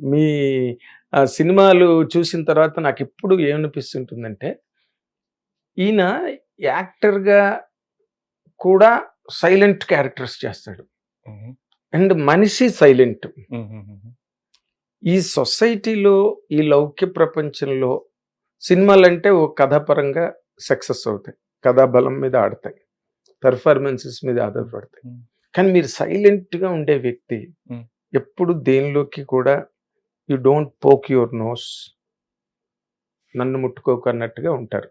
మీ సినిమాలు చూసిన తర్వాత నాకు ఎప్పుడు ఏమనిపిస్తుంటుందంటే ఈయన యాక్టర్గా కూడా సైలెంట్ క్యారెక్టర్స్ చేస్తాడు. అండ్ మనిషి సైలెంట్. ఈ సొసైటీలో ఈ లౌక్య ప్రపంచంలో సినిమాలు అంటే ఓ కథాపరంగా సక్సెస్ అవుతాయి. కథా బలం మీద ఆడతాయి. పెర్ఫార్మెన్సెస్ మీద ఆధారపడతాయి. కానీ మీరు silent గా ఉండే వ్యక్తి. ఎప్పుడు దేనిలోకి కూడా you don't poke your nose. నన్ను ముట్టుకోకు అన్నట్టుగా ఉంటారు.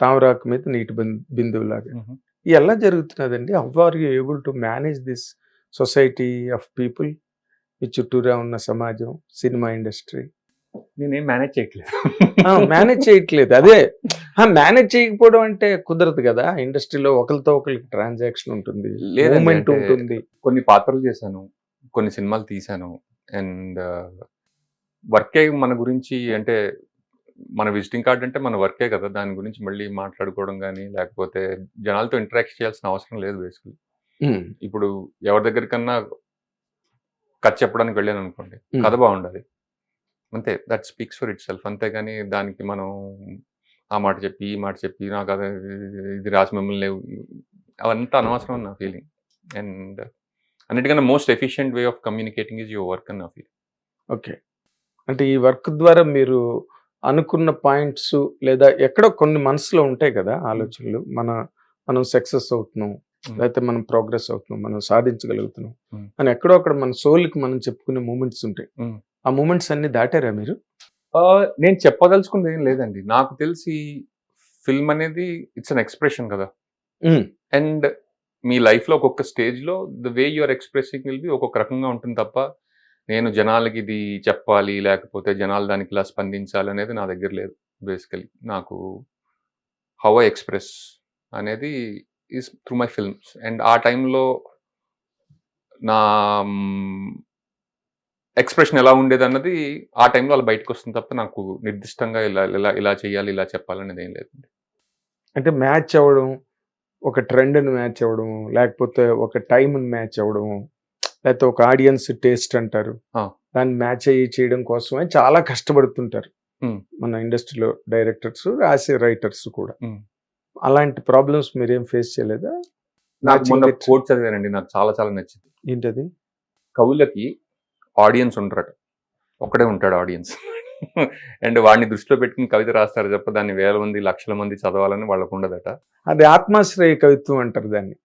తామరాకు మీద నీటి బిందువులాగా. ఎలా జరుగుతున్నదండి? How are you able to manage this society of people మీ చుట్టూరా ఉన్న సమాజం సినిమా ఇండస్ట్రీ? నేనేం మేనేజ్ చేయట్లేదు. మేనేజ్ చేయట్లేదు. అదే. మేనేజ్ చేయకపోవడం అంటే కుదరదు కదా? ఇండస్ట్రీలో ఒకరితో ఒకరికి ట్రాన్సాక్షన్ ఉంటుంది. మూమెంట్ అంటే- ఉంటుంది. కొన్ని పాత్రలు చేశాను. కొన్ని సినిమాలు తీశాను. అండ్ వర్కే మన గురించి అంటే మన విజిటింగ్ కార్డ్ అంటే మన వర్కే కదా. దాని గురించి మళ్ళీ మాట్లాడుకోవడం కానీ లేకపోతే జనాలతో ఇంటరాక్ట్ చేయాల్సిన అవసరం లేదు బేసికలీ. ఇప్పుడు ఎవరి దగ్గరికన్నా కథ చెప్పడానికి వెళ్ళాను అనుకోండి. కథ బాగుండాలి. అంతే that speaks for itself. అంతేగాని దానికి మనం ఆ మాట చెప్పి ఈ మాట చెప్పి నాకు అది ఇది రాసి మిమ్మల్ని లేవు. అవంతా అనవసరం నా ఫీలింగ్. అండ్ అన్నిటికన్నా most efficient way of communicating is your work అని నా ఫీలింగ్ ఓకే అంటే ఈ వర్క్ ద్వారా మీరు అనుకున్న పాయింట్స్ లేదా ఎక్కడో కొన్ని మనసులో ఉంటాయి కదా ఆలోచనలు. మన మనం సక్సెస్ అవుతున్నాం Hmm. లేకపోతే మనం ప్రోగ్రెస్ అవుతున్నాం మనం సాధించగలుగుతున్నాం Hmm. అని ఎక్కడో అక్కడ మన సోల్కి మనం చెప్పుకునే మూమెంట్స్ ఉంటాయి. Hmm. ఆ మూమెంట్స్ అన్ని దాటారా మీరు? నేను చెప్పదలుచుకుంది ఏం లేదండి. నాకు తెలిసి ఫిల్మ్ అనేది ఇట్స్ అన్ ఎక్స్ప్రెషన్ కదా. అండ్ మీ లైఫ్లో ఒక్కొక్క స్టేజ్లో the way your expressing will be ఒక్కొక్క రకంగా ఉంటుంది తప్ప నేను జనాలకి ఇది చెప్పాలి లేకపోతే జనాలు దానికి ఇలా స్పందించాలి అనేది నా దగ్గర లేదు బేసికలీ నాకు హౌ ఐ ఎక్స్ప్రెస్ అనేది is through my films and ఆ టైంలో నా ఎక్స్ప్రెషన్ ఎలా ఉండేది అన్నది ఆ టైంలో అలా బయటకు వస్తుంది తప్ప నాకు నిర్దిష్టంగా ఇలా ఇలా ఇలా చేయాలి ఇలా చెప్పాలనేది ఏం లేదండి. అంటే మ్యాచ్ అవ్వడం ఒక ట్రెండ్ని మ్యాచ్ అవ్వడం లేకపోతే ఒక టైంని మ్యాచ్ అవ్వడం లేకపోతే ఒక ఆడియన్స్ టేస్ట్ అంటారు. దాన్ని మ్యాచ్ అయ్యి చేయడం కోసమే చాలా కష్టపడుతుంటారు. మన ఇండస్ట్రీలో డైరెక్టర్స్ రాసే రైటర్స్ కూడా. అలాంటి ప్రాబ్లమ్స్ మీరేం ఫేస్ చేయలేదా నాకు మొన్న. కోట్ చదివానండి నాకు చాలా చాలా నచ్చింది ఏంటది కవులకి ఆడియన్స్ ఉండరట ఒక్కడే ఉంటాడు ఆడియన్స్ అండ్ వాడిని దృష్టిలో పెట్టుకుని కవిత రాస్తారు తప్ప దాన్ని వేల మంది లక్షల మంది చదవాలని వాళ్ళకు ఉండదట. అది ఆత్మాశ్రయ కవిత్వం అంటారు దాన్ని.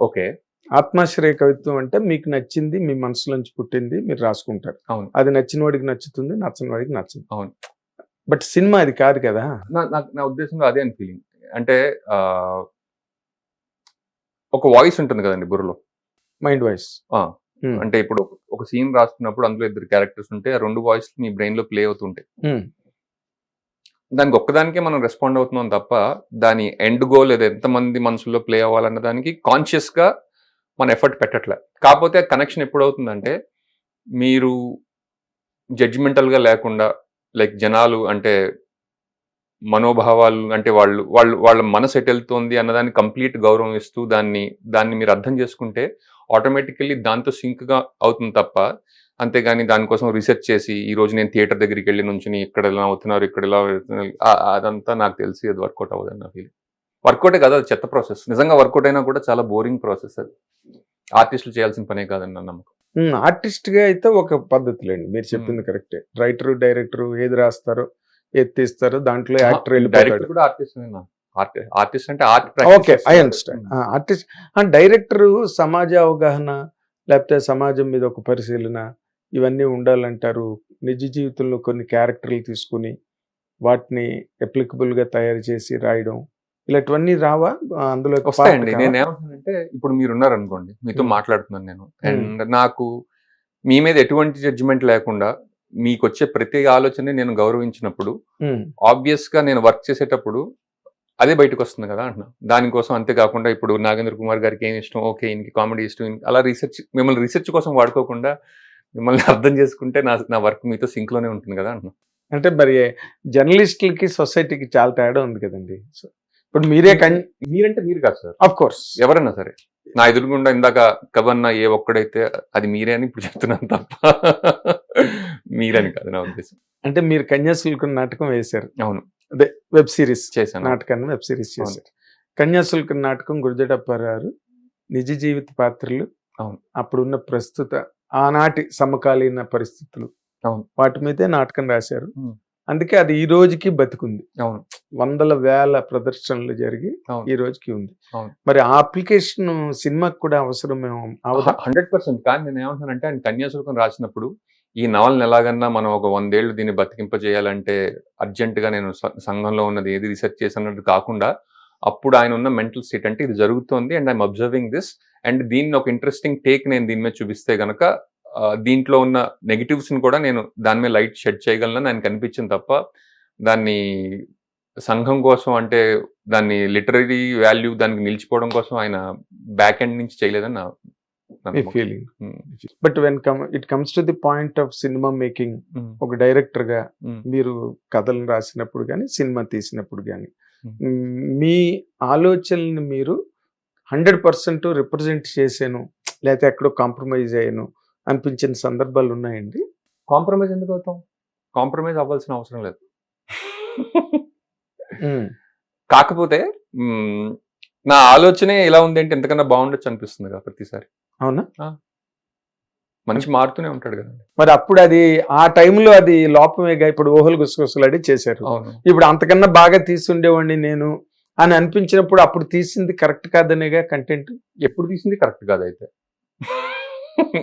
ఓకే. ఆత్మాశ్రయ కవిత్వం అంటే మీకు నచ్చింది మీ మనసులోంచి పుట్టింది మీరు రాసుకుంటారు. అవును. అది నచ్చిన వాడికి నచ్చుతుంది నచ్చని వాడికి నచ్చదు. అవును. బట్ సినిమా అది కాదు కదా. నా నాకు నా ఉద్దేశంలో అదే అని ఫీలింగ్. అంటే ఒక వాయిస్ ఉంటుంది కదండి బుర్రలో. Mind voice. అంటే ఇప్పుడు సీన్ రాస్తున్నప్పుడు అందులో ఇద్దరు క్యారెక్టర్స్ ఉంటే ఆ రెండు వాయిస్ మీ బ్రెయిన్లో ప్లే అవుతుంటాయి దానికి ఒక్కదానికే మనం రెస్పాండ్ అవుతున్నాం తప్ప దాని ఎండ్ గోల్ లేదా ఎంతమంది మనసులో ప్లే అవ్వాలన్న దానికి కాన్షియస్గా మన ఎఫర్ట్ పెట్టట్లే. కాకపోతే కనెక్షన్ ఎప్పుడు అవుతుందంటే మీరు జడ్జిమెంటల్గా లేకుండా లైక్ జనాలు అంటే మనోభావాలు అంటే వాళ్ళు వాళ్ళు వాళ్ళ మనసు ఎటు వెళ్తుంది అన్నదాన్ని కంప్లీట్ గౌరవం ఇస్తూ దాన్ని దాన్ని మీరు అర్థం చేసుకుంటే ఆటోమేటికల్లీ దాంతో సింక్గా అవుతుంది తప్ప అంతేగాని దానికోసం రీసెర్చ్ చేసి ఈ రోజు నేను థియేటర్ దగ్గరికి వెళ్ళి నుంచి ఇక్కడ ఇలా అవుతున్నారు ఇక్కడ ఆ- అదంతా నాకు తెలిసి అది వర్కౌట్ అవ్వదని నా ఫీలింగ్ వర్కౌటే కదా అది చెత్త ప్రాసెస్ నిజంగా వర్కౌట్ అయినా కూడా చాలా బోరింగ్ ప్రాసెస్ అది. ఆర్టిస్టులు చేయాల్సిన పనే కాదని నా నమ్మకం. ఆర్టిస్ట్గా అయితే ఒక పద్ధతులేండి. మీరు చెప్పింది కరెక్టే రైటర్ డైరెక్టర్ ఏది రాస్తారో ఏది తీస్తారో దాంట్లో యాక్టర్ వెళ్ళిపోతాడు. కూడా ఆర్టిస్ట్ ఆర్టిస్ట్ అంటే art okay I understand artist director సమాజ అవగాహన లేకపోతే సమాజం మీద ఒక పరిశీలన ఇవన్నీ ఉండాలంటారు. నిజ జీవితంలో కొన్ని క్యారెక్టర్లు తీసుకుని వాటిని applicable గా తయారు చేసి రాయడం ఇలాంటివన్నీ రావా? అందులో వస్తాయండి? నేను ఏమంటానంటే ఇప్పుడు మీరు ఉన్నారనుకోండి మీతో Hmm. మాట్లాడుతున్నాను నేను. అండ్ నాకు మీ మీద ఎటువంటి జడ్జిమెంట్ లేకుండా మీకు వచ్చే ప్రతి ఆలోచనని నేను గౌరవించినప్పుడు ఆబ్వియస్గా నేను వర్క్ చేసేటప్పుడు అదే బయటకు వస్తుంది కదా అంటున్నా. దానికోసం అంతేకాకుండా ఇప్పుడు నాగేంద్ర కుమార్ గారికి ఏం ఇష్టం? ఓకే ఇంక కామెడీ ఇష్టం. ఈయనకి అలా రీసెర్చ్ మిమ్మల్ని రీసెర్చ్ కోసం వాడుకోకుండా మిమ్మల్ని అర్థం చేసుకుంటే నా నా వర్క్ మీతో సింక్లోనే ఉంటుంది కదా అంటున్నా. అంటే మరి జర్నలిస్టులకి సొసైటీకి చాలా తేడా ఉంది కదండి. ఇప్పుడు మీరే కన్ మీరంటే మీరు కాదు సార్. ఆఫ్ కోర్స్ ఎవరన్నా సరే. నా ఎదురుగుండా ఇందాక కవన్న ఏ ఒక్కడైతే అది మీరే అని ఇప్పుడు చెప్తున్నాను తప్ప మీరని కాదు నా ఉద్దేశం. అంటే మీరు కన్యాశుల్కం నాటకం వేశారు. అవును. అదే వెబ్ సిరీస్ చేశాను నాటకాన్ని వెబ్ సిరీస్ చేశారు కన్యాశుల్కం నాటకం గురుజటప్పారావు నిజ జీవిత పాత్రలు అవును. అప్పుడున్న ప్రస్తుత ఆనాటి సమకాలీన పరిస్థితులు అవును. వాటి మీదే నాటకం రాశారు. అందుకే అది ఈ రోజుకి బతుకుంది అవును వందల వేల ప్రదర్శనలు జరిగి. ఈ రోజుకి ఉంది అవును. మరి ఆ అప్లికేషన్ సినిమాకి కూడా అవదా హండ్రెడ్ పర్సెంట్ కానీ నేను ఏమంటున్నానంటే ఆయన కన్యాశుల్కం రాసినప్పుడు ఈ నవలని ఎలాగన్నా మనం ఒక వందేళ్ళు దీన్ని బతికింపజేయాలంటే అర్జెంటుగా నేను సంఘంలో ఉన్నది ఏది రీసెర్చ్ చేసినట్టు కాకుండా అప్పుడు ఆయన ఉన్న మెంటల్ స్టేట్ అంటే ఇది జరుగుతోంది and I'm observing this and దీన్ని ఒక ఇంట్రెస్టింగ్ టేక్ నేను దీని మీద చూపిస్తే గనక దీంట్లో ఉన్న నెగిటివ్స్ని కూడా నేను దాని మీద లైట్ షెడ్ చేయగలను ఆయన కనిపించింది తప్ప దాన్ని సంఘం కోసం అంటే దాన్ని లిటరీ వాల్యూ దానికి నిలిచిపోవడం కోసం ఆయన బ్యాక్ ఎండ్ నుంచి చేయలేదని నా మీ. Feeling but when come it comes to the point of cinema making ఒక డైరెక్టర్గా ఉమ్. మీరు కథలు రాసినప్పుడు కానీ సినిమా తీసినప్పుడు కానీ Hmm. మీ ఆలోచనని మీరు హండ్రెడ్ పర్సెంట్ రిప్రజెంట్ చేశాను లేకపోతే ఎక్కడో కాంప్రమైజ్ అయ్యాను అనిపించిన సందర్భాలు ఉన్నాయండి? కాంప్రమైజ్ ఎందుకు అవుతాం? కాంప్రమైజ్ అవ్వాల్సిన అవసరం లేదు. కాకపోతే నా ఆలోచనే ఎలా ఉంది అంటే ఎంతకన్నా బాగుండొచ్చు అనిపిస్తుంది కదా ప్రతిసారి. అవునా? మనిషి మారుతూనే ఉంటాడు కదండి. మరి అప్పుడు అది ఆ టైంలో అది లోపమేగా ఇప్పుడు ఊహలు గుసగుసలాడి చేశారు. ఇప్పుడు అంతకన్నా బాగా తీసుండేవాడిని నేను అని అనిపించినప్పుడు అప్పుడు తీసింది కరెక్ట్ కాదనేగా కంటెంట్ ఎప్పుడు తీసింది కరెక్ట్ కాదు అయితే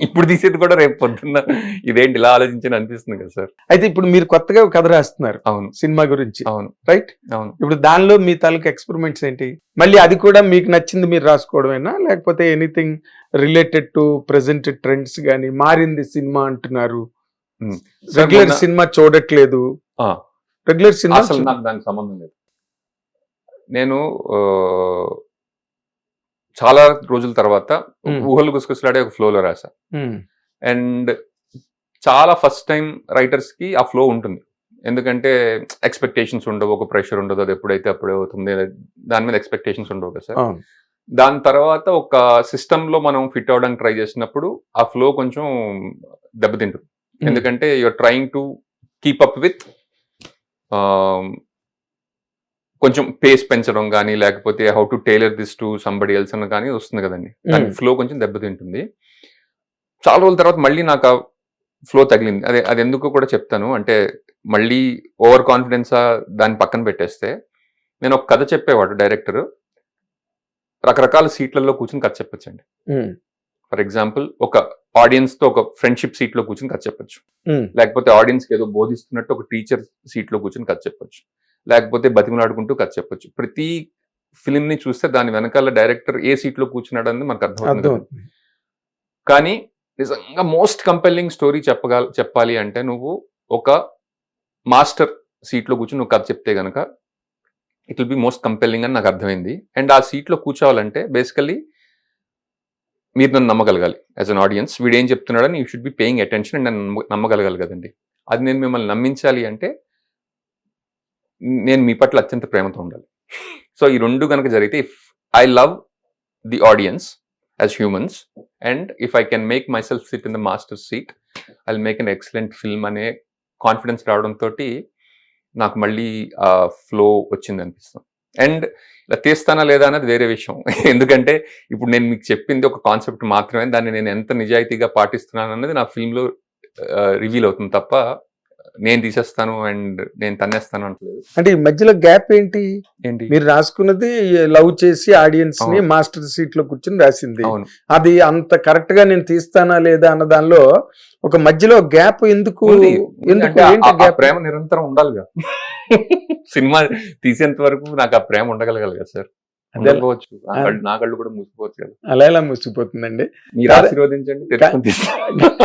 ఇప్పుడు తీసేది కూడా రేపు పొద్దున్న ఇదేంటి ఇలా ఆలోచించని అనిపిస్తుంది కదా సార్. అయితే ఇప్పుడు మీరు కొత్తగా ఒక కథ రాస్తున్నారు అవును. సినిమా గురించి. అవును. రైట్ అవును. ఇప్పుడు దానిలో మీ తాలూకు ఎక్స్పెరిమెంట్స్ ఏంటి? మళ్ళీ అది కూడా మీకు నచ్చింది మీరు రాసుకోవడమేనా? లేకపోతే anything related to present trends కానీ మారింది సినిమా అంటున్నారు. Hmm. రెగ్యులర్ మొన్న- సినిమా చూడట్లేదు. రెగ్యులర్ సినిమా అసలు నాకు దానికి సంబంధం లేదు. నేను చాలా రోజుల తర్వాత. ఊహలు గుసగుసలాడే ఒక ఫ్లోలో రాసా. అండ్ చాలా ఫస్ట్ టైం రైటర్స్కి ఆ ఫ్లో ఉంటుంది ఎందుకంటే ఎక్స్పెక్టేషన్స్ ఉండవు ఒక ప్రెషర్ ఉండదు అది ఎప్పుడైతే అప్పుడే అవుతుంది దాని మీద ఎక్స్పెక్టేషన్స్ ఉండవు కదా సార్ దాని తర్వాత ఒక సిస్టమ్లో మనం ఫిట్ అవడానికి ట్రై చేసినప్పుడు ఆ ఫ్లో కొంచెం దెబ్బతింటుంది. ఎందుకంటే you're trying to keep up with కొంచెం పేస్ పెంచడం కానీ లేకపోతే how to tailor this to somebody else అని కానీ వస్తుంది కదండి. దాని Hmm. ఫ్లో కొంచెం దెబ్బతింటుంది. చాలా రోజుల తర్వాత మళ్ళీ నాకు ఆ ఫ్లో తగిలింది. అదే అది ఎందుకు కూడా చెప్తాను. అంటే మళ్ళీ ఓవర్ కాన్ఫిడెన్స్ దాన్ని పక్కన పెట్టేస్తే నేను ఒక కథ చెప్పేవాడు డైరెక్టర్ రకరకాల సీట్లలో కూర్చుని కథ చెప్పొచ్చండి. Hmm. ఫర్ ఎగ్జాంపుల్ ఒక ఆడియన్స్తో ఒక ఫ్రెండ్షిప్ సీట్లో కూర్చుని కథ చెప్పొచ్చు. Hmm. లేకపోతే ఆడియన్స్కి ఏదో బోధిస్తున్నట్టు ఒక టీచర్ సీట్లో కూర్చుని కథ చెప్పొచ్చు. లేకపోతే బతిమలాడుకుంటూ కథ చెప్పొచ్చు. ప్రతి ఫిలిం ని చూస్తే దాని వెనకాల డైరెక్టర్ ఏ సీట్లో కూర్చున్నాడు అనేది మనకు అర్థమవుతుంది. కానీ నిజంగా మోస్ట్ కంపెల్లింగ్ స్టోరీ చెప్పగల చెప్పాలి అంటే నువ్వు ఒక మాస్టర్ సీట్లో కూర్చుని నువ్వు కథ చెప్తే గనక it will be most compelling అని నాకు అర్థమైంది. అండ్ ఆ సీట్లో కూర్చోవాలంటే బేసికల్లీ మీరు నన్ను నమ్మగలగాలి. యాజ్ అన్ ఆడియన్స్ వీడు ఏం చెప్తున్నాడని you should be paying attention and నన్ను నమ్మ- నమ్మగలగాలి కదండి. అది నేను మిమ్మల్ని నమ్మించాలి అంటే నేను మీ పట్ల అత్యంత ప్రేమతో ఉండాలి. సో ఈ రెండు కనుక జరిగితే if I love the audience as humans and if I can make myself sit in the master seat I make an excellent film అనే కాన్ఫిడెన్స్ రావడంతో నాకు మళ్ళీ ఫ్లో వచ్చింది అనిపిస్తుంది. అండ్ ఇలా తీస్తానా లేదా అనేది వేరే విషయం. ఎందుకంటే ఇప్పుడు నేను మీకు చెప్పింది ఒక కాన్సెప్ట్ మాత్రమే దాన్ని నేను ఎంత నిజాయితీగా పాటిస్తున్నాను అన్నది నా ఫిల్మ్లో రివీల్ అవుతుంది తప్ప నేను తీసేస్తాను అండ్ నేను తన్నేస్తాను అంటలేదు అంటే ఈ మధ్యలో గ్యాప్ ఏంటి? ఏంటి? మీరు రాసుకున్నది లవ్ చేసి ఆడియన్స్ని. మాస్టర్ సీట్లో కూర్చుని రాసింది. అవును. అది అంత కరెక్ట్గా నేను తీస్తానా లేదా అన్న దానిలో ఒక మధ్యలో గ్యాప్ ఎందుకు. ఎందుకు ఏంటి ఆ ప్రేమ నిరంతరం ఉండాలిగా సినిమా తీసేంత వరకు నాకు ఆ ప్రేమ ఉండగలగాలి కదా సార్. అదే. ఉండకపోవచ్చు. నా కళ్ళు- నా కళ్ళు కూడా మూసిపోవచ్చు కదా. అలా ఎలా ముసిపోతుందండి మీరు కాదు. ఆశీర్వదించండి తెచ్చుకొని తీస్తాను.